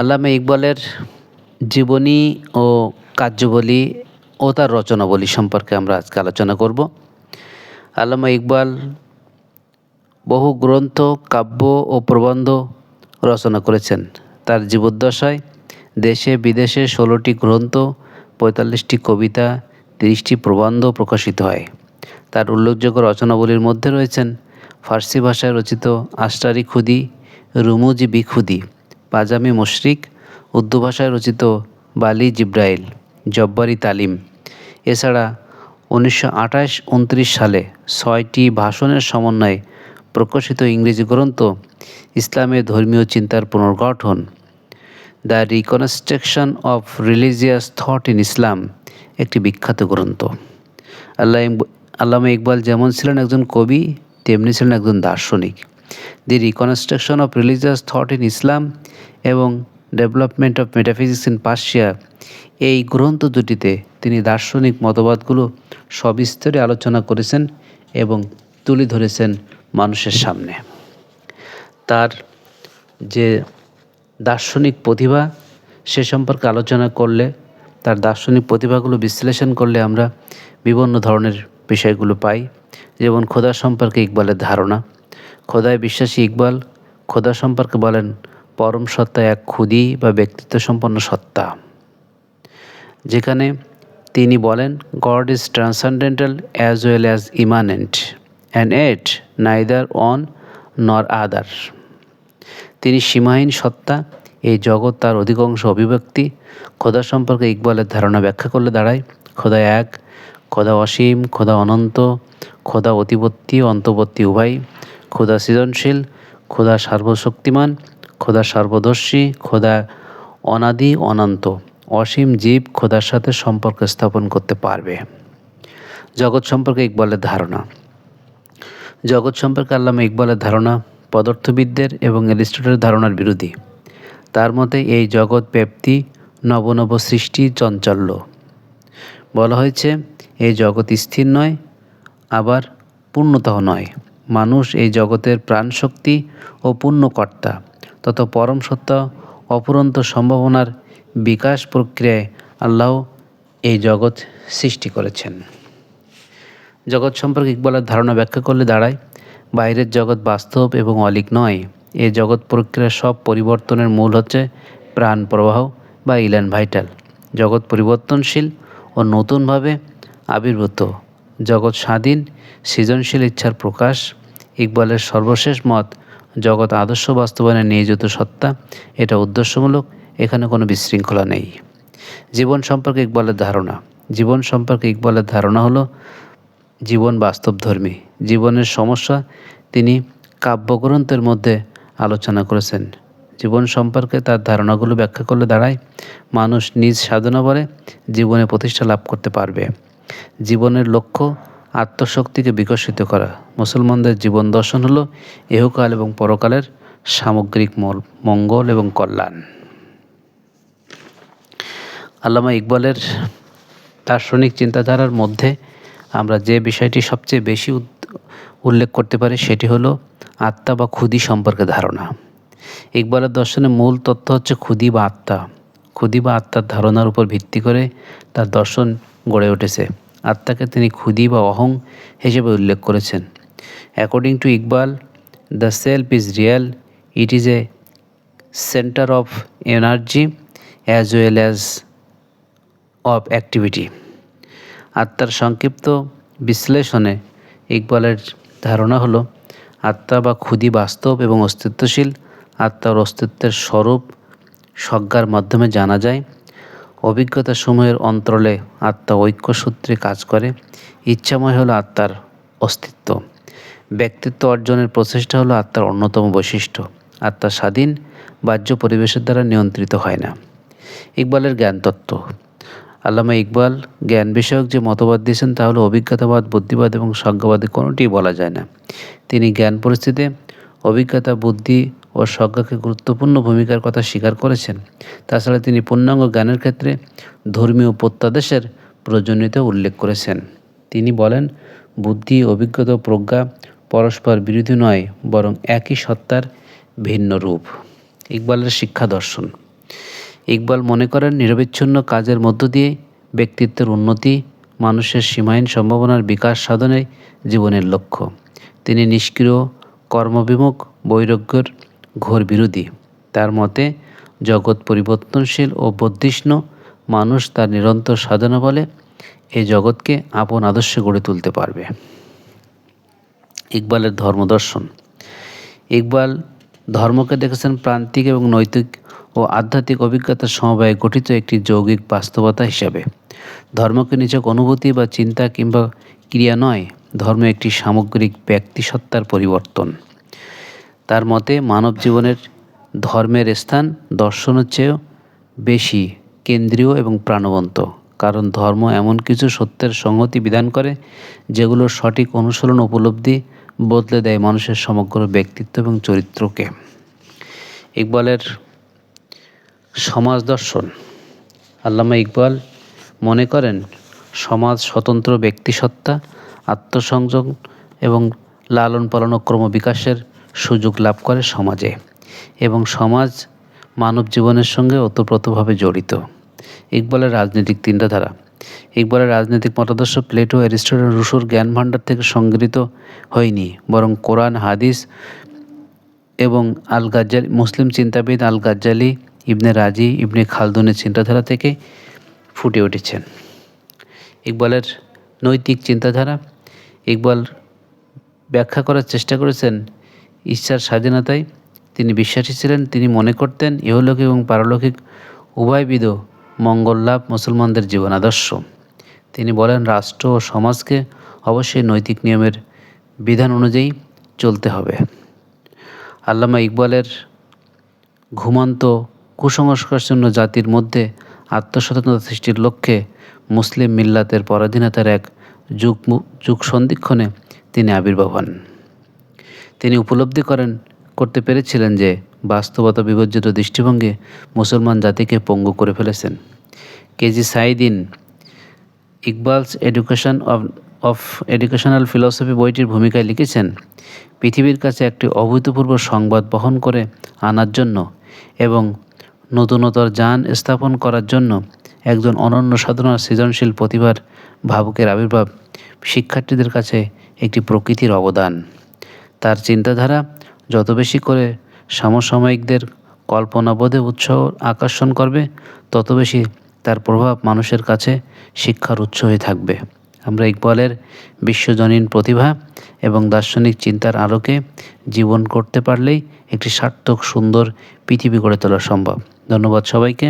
আল্লামা ইকবালের জীবনী ও কার্যবলী ও তার রচনাবলী সম্পর্কে আমরা আজকে আলোচনা করব। আল্লামা ইকবাল বহু গ্রন্থ, কাব্য ও প্রবন্ধ রচনা করেছেন। তার জীবদ্দশায় দেশে বিদেশে ষোলোটি গ্রন্থ, পঁয়তাল্লিশটি কবিতা, তিরিশটি প্রবন্ধ প্রকাশিত হয়। তার উল্লেখযোগ্য রচনাবলীর মধ্যে রয়েছেন ফার্সি ভাষায় রচিত আষ্টারি খুদি, রুমুজি বিখুদি। পাজামি মুশরিক, উর্দু ভাষায় রচিত বালি জিব্রাইল, জব্বারি তালিম। এছাড়া উনিশশো আঠাশ উনত্রিশ সালে ছয়টি ভাষণের সমন্বয়ে প্রকাশিত ইংরেজি গ্রন্থ ইসলামের ধর্মীয় চিন্তার পুনর্গঠন, the reconstruction of religious thought in Islam, একটি বিখ্যাত গ্রন্থ। আল্লাহ আল্লামা ইকবাল যেমন ছিলেন একজন কবি, তেমনি ছিলেন একজন দার্শনিক। The reconstruction of religious thought in Islam এবং development of metaphysics in Persia এই গ্রন্থ দুটিতে তিনি দার্শনিক মতবাদগুলো সবিস্তরে আলোচনা করেছেন এবং তুলে ধরেছেন মানুষের সামনে। তার যে দার্শনিক প্রতিভা, সে সম্পর্কে আলোচনা করলে, তার দার্শনিক প্রতিভাগুলো বিশ্লেষণ করলে আমরা বিভিন্ন ধরনের বিষয়গুলো পাই। যেমন খোদা সম্পর্কে ইকবালের ধারণা খোদায় বিশ্বাসী ইকবাল, খোদা সম্পর্কে বলেন, পরম সত্তা এক ক্ষুদি বা ব্যক্তিত্ব সম্পন্ন সত্তা। যেখানে তিনি বলেন God is transcendental as well as immanent and at neither on nor other তিনি সীমাহীন সত্তা, এই জগৎ তার অধিকাংশ অভিব্যক্তি। খোদা সম্পর্কে ইকবালের ধারণা ব্যাখ্যা করলে দাঁড়ায়, খোদা এক, খোদা অসীম, খোদা অনন্ত, খোদা অতিবর্তী অন্তবর্তী উভয়। খোদা সৃজনশীল, খোদা সর্বশক্তিমান, খোদা সর্বদর্শী, খোদা অনাদি অনন্ত। অসীম জীব খোদার সাথে সম্পর্ক স্থাপন করতে পারবে। জগৎ সম্পর্কে ইকবালের ধারণা। জগৎ সম্পর্কে আল্লামা ইকবালের ধারণা পদার্থবিদদের এবং অ্যারিস্টটের ধারণার বিরোধী। তার মতে এই জগৎ ব্যাপ্তি নবনব সৃষ্টি চঞ্চল্য। বলা হয়েছে, এই জগৎ স্থির নয়, আবার পূর্ণতাও নয়। মানুষ এই জগতের প্রাণশক্তি ও পূর্ণকর্তা তত পরম সত্তা অপুরন্ত সম্ভাবনার বিকাশ প্রক্রিয়ায় আল্লাহ এই জগৎ সৃষ্টি করেছেন। জগৎ সম্পর্কে ইকবালের ধারণা ব্যাখ্যা করলে দাঁড়ায়, বাইরের জগৎ বাস্তব এবং অলিক নয়। এই জগৎ প্রক্রিয়ার সব পরিবর্তনের মূল হচ্ছে প্রাণ প্রবাহ বা ইলেন ভাইটাল। জগৎ পরিবর্তনশীল ও নতুনভাবে আবির্ভূত। জগৎ স্বাধীন, সৃজনশীল ইচ্ছার প্রকাশ, ইকবালের সর্বশেষ মত, জগৎ আদর্শ বাস্তবায়নে নিয়োজিত সত্তা, এটা উদ্দেশ্যমূলক, এখানে কোনো বিশৃঙ্খলা নেই। জীবন সম্পর্কে ইকবালের ধারণা। জীবন সম্পর্কে ইকবালের ধারণা হলো, জীবন বাস্তবধর্মী। জীবনের সমস্যা তিনি কাব্যগ্রন্থের মধ্যে আলোচনা করেছেন। জীবন সম্পর্কে তার ধারণাগুলো ব্যাখ্যা করলে দাঁড়ায়, মানুষ নিজ সাধনা বলে জীবনে প্রতিষ্ঠা লাভ করতে পারবে। জীবনের লক্ষ্য আত্মশক্তিকে বিকশিত করা। মুসলমানদের জীবন দর্শন হলো এহকাল এবং পরকালের সামগ্রিক মঙ্গল এবং কল্যাণ। আল্লামা ইকবালের দার্শনিক চিন্তাধারার মধ্যে আমরা যে বিষয়টি সবচেয়ে বেশি উল্লেখ করতে পারি সেটি হলো আত্মা বা ক্ষুদি সম্পর্কে ধারণা। ইকবালের দর্শনের মূল তথ্য হচ্ছে ক্ষুদি বা আত্মা। ক্ষুদি বা আত্মার ধারণার উপর ভিত্তি করে তার দর্শন গড়ে উঠেছে। আত্মাকে তিনি ক্ষুদি বা অহং হিসেবে উল্লেখ করেছেন। According to Iqbal the self is real it is a centre of energy as well as of activity আত্মার সংক্ষিপ্ত বিশ্লেষণে ইকবালের ধারণা হলো, আত্মা বা ক্ষুদি বাস্তব এবং অস্তিত্বশীল। আত্মার অস্তিত্বের স্বরূপ, সজ্ঞার মাধ্যমে জানা যায় অভিজ্ঞতা সময়ের অন্তরলে আত্মা ঐক্য সূত্রে কাজ করে। ইচ্ছাময় হলো আত্মার অস্তিত্ব। ব্যক্তিত্ব অর্জনের প্রচেষ্টা হলো আত্মার অন্যতম বৈশিষ্ট্য। আত্মা স্বাধীন, বাহ্য পরিবেশের দ্বারা নিয়ন্ত্রিত হয় না। ইকবালের জ্ঞানতত্ত্ব। আল্লামা ইকবাল জ্ঞান বিষয়ক যে মতবাদ দিয়েছেন তা হলো অভিজ্ঞতাবাদ, বুদ্ধিবাদ এবং সংজ্ঞাবাদী কোনোটিই বলা যায় না। তিনি জ্ঞান পরিস্থিতিতে অভিজ্ঞতা, বুদ্ধি ও সজ্ঞাকে গুরুত্বপূর্ণ ভূমিকার কথা স্বীকার করেছেন। তাছাড়া তিনি পূর্ণাঙ্গ জ্ঞানের ক্ষেত্রে ধর্মীয় প্রত্যাদেশের প্রয়োজনীয়তা উল্লেখ করেছেন। তিনি বলেন, বুদ্ধি, অভিজ্ঞতা প্রজ্ঞা পরস্পর বিরোধী নয়, বরং একই সত্তার ভিন্ন রূপ। ইকবালের শিক্ষা দর্শন। ইকবাল মনে করেন, নিরবিচ্ছিন্ন কাজের মধ্য দিয়ে ব্যক্তিত্বের উন্নতি মানুষের সীমাহীন সম্ভাবনার বিকাশ সাধনে জীবনের লক্ষ্য। তিনি নিষ্ক্রিয়, কর্মবিমুখ, বৈরাগ্যের ঘোর বিরোধী। তার মতে, জগৎ পরিবর্তনশীল ও বর্ধিষ্ণ মানুষ তার নিরন্তর সাধনা বলে এই জগৎকে আপন আদর্শে গড়ে তুলতে পারবে। ইকবালের ধর্মদর্শন ইকবাল ধর্মকে দেখেছেন প্রান্তিক এবং নৈতিক ও আধ্যাত্মিক অভিজ্ঞতার সমবায়ে গঠিত একটি যৌগিক বাস্তবতা হিসাবে। ধর্মকে নিছক অনুভূতি বা চিন্তা কিংবা ক্রিয়া নয়, ধর্ম একটি সামগ্রিক ব্যক্তিসত্তার পরিবর্তন। তার মতে মানব জীবনের ধর্মের স্থান দর্শনের চেয়েও বেশি কেন্দ্রীয় এবং প্রাণবন্ত। কারণ ধর্ম এমন কিছু সত্যের সংহতি বিধান করে, যেগুলোর সঠিক অনুসরণ উপলব্ধি বদলে দেয় মানুষের সমগ্র ব্যক্তিত্ব এবং চরিত্রকে। ইকবালের সমাজ দর্শন। আল্লামা ইকবাল মনে করেন, সমাজ স্বতন্ত্র ব্যক্তিসত্তা, আত্মসংযোগ এবং লালন পালন ও ক্রমবিকাশের সুযোগ লাভ করে সমাজে এবং সমাজ মানব জীবনের সঙ্গে ওতপ্রোতভাবে জড়িত। ইকবালের রাজনৈতিক চিন্তাধারা ইকবালের রাজনৈতিক মতাদর্শ প্লেটো, অ্যারিস্টটল, রুশোর জ্ঞান ভাণ্ডার থেকে সংগৃহীত হয়নি, বরং কোরআন, হাদিস এবং আল গাজ্জালি মুসলিম চিন্তাবিদ আল গাজ্জালি ইবনে রাজি, ইবনে খালদুনের চিন্তাধারা থেকে ফুটে উঠেছেন। ইকবালের নৈতিক চিন্তাধারা। ইকবাল ব্যাখ্যা করার চেষ্টা করেছেন ইচ্ছার স্বাধীনতায় তিনি বিশ্বাসী ছিলেন, তিনি মনে করতেন ইহলৌকিক এবং পারলৌকিক উভয়বিধ মঙ্গল লাভ মুসলমানদের জীবন আদর্শ। তিনি বলেন, রাষ্ট্র ও সমাজকে অবশ্যই নৈতিক নিয়মের বিধান অনুযায়ী চলতে হবে। আল্লামা ইকবালের ঘুমান্ত কুসংস্কারশূন্য জাতির মধ্যে আত্মসচেতনতা সৃষ্টির লক্ষ্যে মুসলিম মিল্লাতের পরাধীনতার এক যুগ যুগ সন্ধিক্ষণে তিনি আবির্ভাব হন। তিনি উপলব্ধি করেন, করতে পেরেছিলেন যে বাস্তবতা বিবর্জিত দৃষ্টিভঙ্গি মুসলমান জাতিকে পঙ্গু করে ফেলেছেন। KG Saiyidain Iqbal's education of of educational philosophy বইটির ভূমিকায় লিখেছেন, পৃথিবীর কাছে একটি অভূতপূর্ব সংবাদ বহন করে আনার জন্য এবং নতুনতর যান স্থাপন করার জন্য একজন অনন্য সাধনা সৃজনশীল প্রতিভার ভাবুকের আবির্ভাব শিক্ষার্থীদের কাছে একটি প্রকৃতির অবদান। তার চিন্তাধারা যত বেশি করে সমসাময়িকদের কল্পনাবোধে উৎসাহ আকর্ষণ করবে, তত বেশি তার প্রভাব মানুষের কাছে শিক্ষার উৎস হয়ে থাকবে। আমরা ইকবালের বিশ্বজনীন প্রতিভা এবং দার্শনিক চিন্তার আলোকে জীবন করতে পারলেই একটি সার্থক, সুন্দর পৃথিবী গড়ে তোলা সম্ভব। ধন্যবাদ সবাইকে।